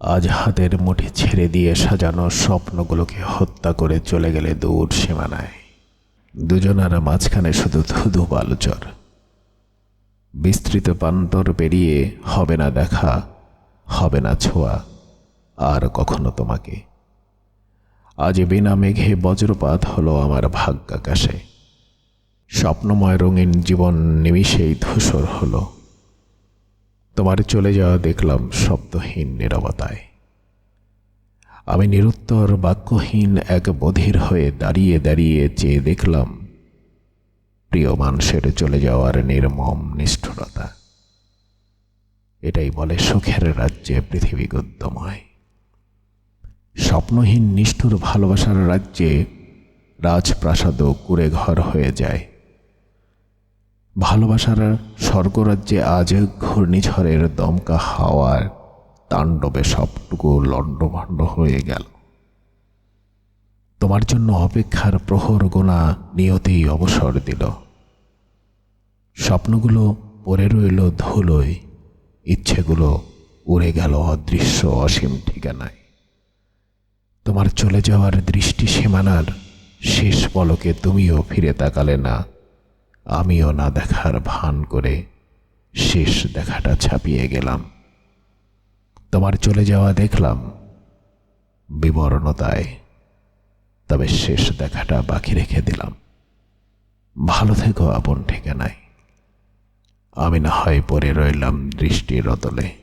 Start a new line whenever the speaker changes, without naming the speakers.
আজ হাতের মুঠি ছেড়ে দিয়ে সাজানো স্বপ্নগুলোকে হত্যা করে চলে গেলে দূর সীমানায়। দুজনার মাঝখানে শুধু ধুধু বালুচর। বিস্তৃত প্রান্তর পেরিয়ে হবে না দেখা, হবে না ছোঁয়া, আর কখনো তোমাকে। আজ বিনা মেঘে বজ্রপাত হলো আমার ভাগ্যাকাশে। স্বপ্নময় রঙিন জীবন নিমিষেই ধূসর হলো। তোমার চলে যাওয়া দেখলাম শব্দহীন নিরবতায়। আমি নিরুত্তর বাক্যহীন এক বধির হয়ে দাঁড়িয়ে দাঁড়িয়ে চেয়ে দেখলাম প্রিয় মানুষের চলে যাওয়ার নির্মম নিষ্ঠুরতা। এটাই বলে সুখের রাজ্যে পৃথিবী গদ্যময়। স্বপ্নহীন নিষ্ঠুর ভালোবাসার রাজ্যে রাজপ্রাসাদও কুড়ে ঘর হয়ে যায়। ভালোবাসার স্বর্গরাজ্যে আজ ঘূর্ণিঝড়ের দমকা হাওয়ার তাণ্ডবে সবটুকু লণ্ডভণ্ড হয়ে গেল। তোমার জন্য অপেক্ষার প্রহর গোনা নিয়তেই অবসর দিল। স্বপ্নগুলো পড়ে রইল ধুলোয়, ইচ্ছেগুলো উড়ে গেল অদৃশ্য অসীম ঠিকানায়। তোমার চলে যাওয়ার দৃষ্টি সীমানার শেষ পলকে তুমিও ফিরে তাকালে না। আমিও না দেখার ভান করে শেষ দেখাটা ছাপিয়ে গেলাম। তোমার চলে যাওয়া দেখলাম বিবর্ণতায়, তবে শেষ দেখাটা বাকি রেখে দিলাম। ভালো থেকো আপন ঠিকানায়। আমি না হয় পরে রইলাম দৃষ্টির অতলে।